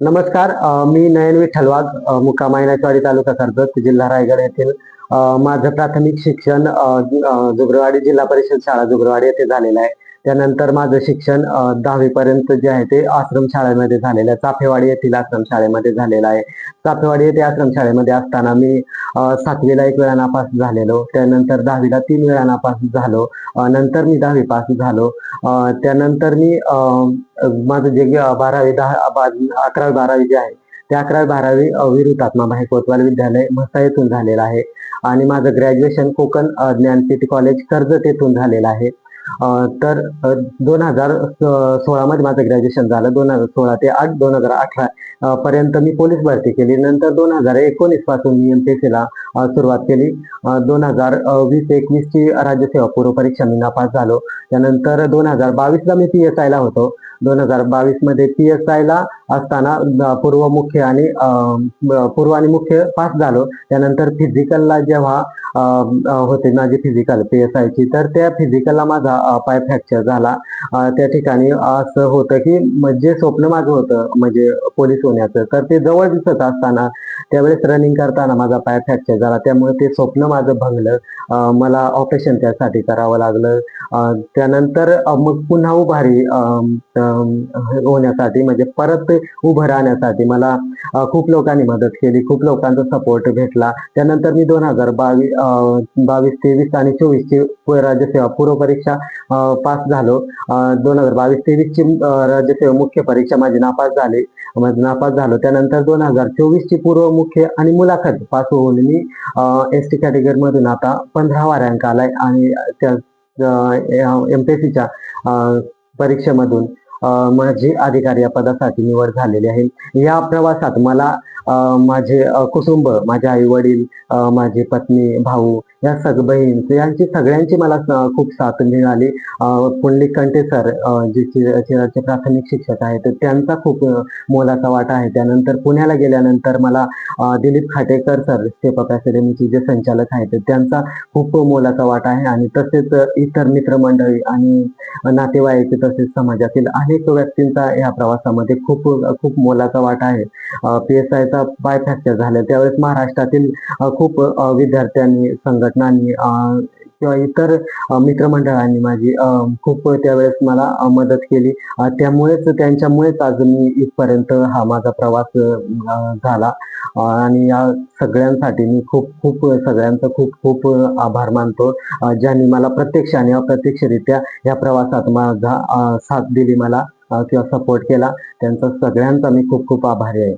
नमस्कार मी नयन विठ्ठल वाघ मुक्काम मायनाचवाडी तालुका कर्जत जिल्हा रायगड येथील माझं प्राथमिक शिक्षण अ, जुगरवाडी जिल्हा परिषद शाळा जुगरवाडी येथे झालेलं आहे. त्यानंतर माझं शिक्षण दहावीपर्यंत जे आहे ते आश्रम शाळेमध्ये झालेलं आहे. चाफेवाडी येथील आश्रम शाळेमध्ये झालेलं आहे. चाफेवाडी येथे आश्रम शाळेमध्ये असताना मी सातवीला एक वेळा नापास झालेलो. त्यानंतर दहावीला तीन वेळा नापास झालो. नंतर मी दहावी पास झालो. त्यानंतर मी माझं जे बारावी दहा अकरावी बारावी जे आहे ते अकरावी बारावी अ, वीर भाई कोतवाल विद्यालय म्हसा येथून झालेलं आहे. आणि माझं ग्रॅज्युएशन कोकण ज्ञानपीठ कॉलेज कर्जत येथून झालेलं आहे. तर दोन हजार सोळामध्ये माझं ग्रॅज्युएशन झालं. दोन हजार सोळा ते आठ दोन हजार अठरा पर्यंत मी पोलीस भरती केली. नंतर दोन हजार एकोणीसपासून मी एम पी ला सीला सुरुवात केली. दोन हजार वीस एकवीस ची राज्यसेवा पूर्व परीक्षा मी नापास झालो. त्यानंतर दोन हजार बावीसला मी पी एस आयला होतो. दोन हजार बावीसमध्ये पी एस आय ला असताना पूर्व मुख्य आणि पूर्व आणि मुख्य पास झालो. त्यानंतर फिजिकलला जेव्हा होते माझी फिजिकल पी एस आय ची तर त्या फिजिकलला माझा पाय फ्रॅक्चर झाला. त्या ठिकाणी असं होतं की जे स्वप्न माझं होतं म्हणजे पोलीस होण्याचं तर ते जवळ दिसत असताना त्यावेळेस रनिंग करताना माझा पाय फ्रॅक्चर झाला. त्यामुळे ते स्वप्न माझं भंगलं. मला ऑपरेशन त्यासाठी करावं लागलं. त्यानंतर मग पुन्हा उभारी होण्यासाठी म्हणजे परत ते उभं राहण्यासाठी मला खूप लोकांनी मदत केली खूप लोकांचा सपोर्ट भेटला. त्यानंतर मी दोन हजार बावीस बावीस तेवीस आणि चोवीसची राज्यसेवा पूर्व परीक्षा पास झालो. दोन हजार बावीस तेवीस ची राज्यसेवा मुख्य परीक्षा माझी नापास झाली. नापास झालो. त्यानंतर दोन हजार चोवीस ची पूर्व मुख्य आणि मुलाखत पास होऊन मी एस टी कॅटेगरीमधून आता पंधरावा रँक आलाय आणि त्या एम पी एस सीच्या परीक्षेमधून माझी अधिकारी या पदासाठी निवड झालेली आहे. या प्रवासात मला माझे कुटुंब माझे आई वडील माझी पत्नी भाऊ या सग बहीण यांची सगळ्यांची मला खूप साथ मिळाली. अ, पुंडलिक कंटे सर जे चिराचे प्राथमिक शिक्षक आहेत त्यांचा खूप मोलाचा वाटा आहे. त्यानंतर पुण्याला गेल्यानंतर मला Dilip Khatekar sir step up अकॅडमीचे जे संचालक आहेत त्यांचा खूप मोलाचा वाटा आहे. आणि तसेच इतर मित्रमंडळी आणि नातेवाईक तसेच समाजातील अनेक व्यक्तींचा या प्रवासामध्ये खूप खूप मोलाचा वाटा आहे. पी एस आयचा पाय फ्रॅक्चर झाला. त्यावेळेस महाराष्ट्रातील खूप विद्यार्थ्यांनी संघटनांनी किंवा इतर मित्रमंडळांनी माझी खूप त्यावेळेस मला मदत केली. त्यामुळेच त्यांच्यामुळेच आज मी इथपर्यंत हा माझा प्रवास झाला. आणि या सगळ्यांसाठी मी खूप खूप सगळ्यांचा खूप खूप आभार मानतो. ज्यांनी मला प्रत्यक्ष आणि अप्रत्यक्षरित्या या प्रवासात माझा साथ दिली मला किंवा सपोर्ट केला. त्यांचा सगळ्यांचा मी खूप खूप आभारी आहे.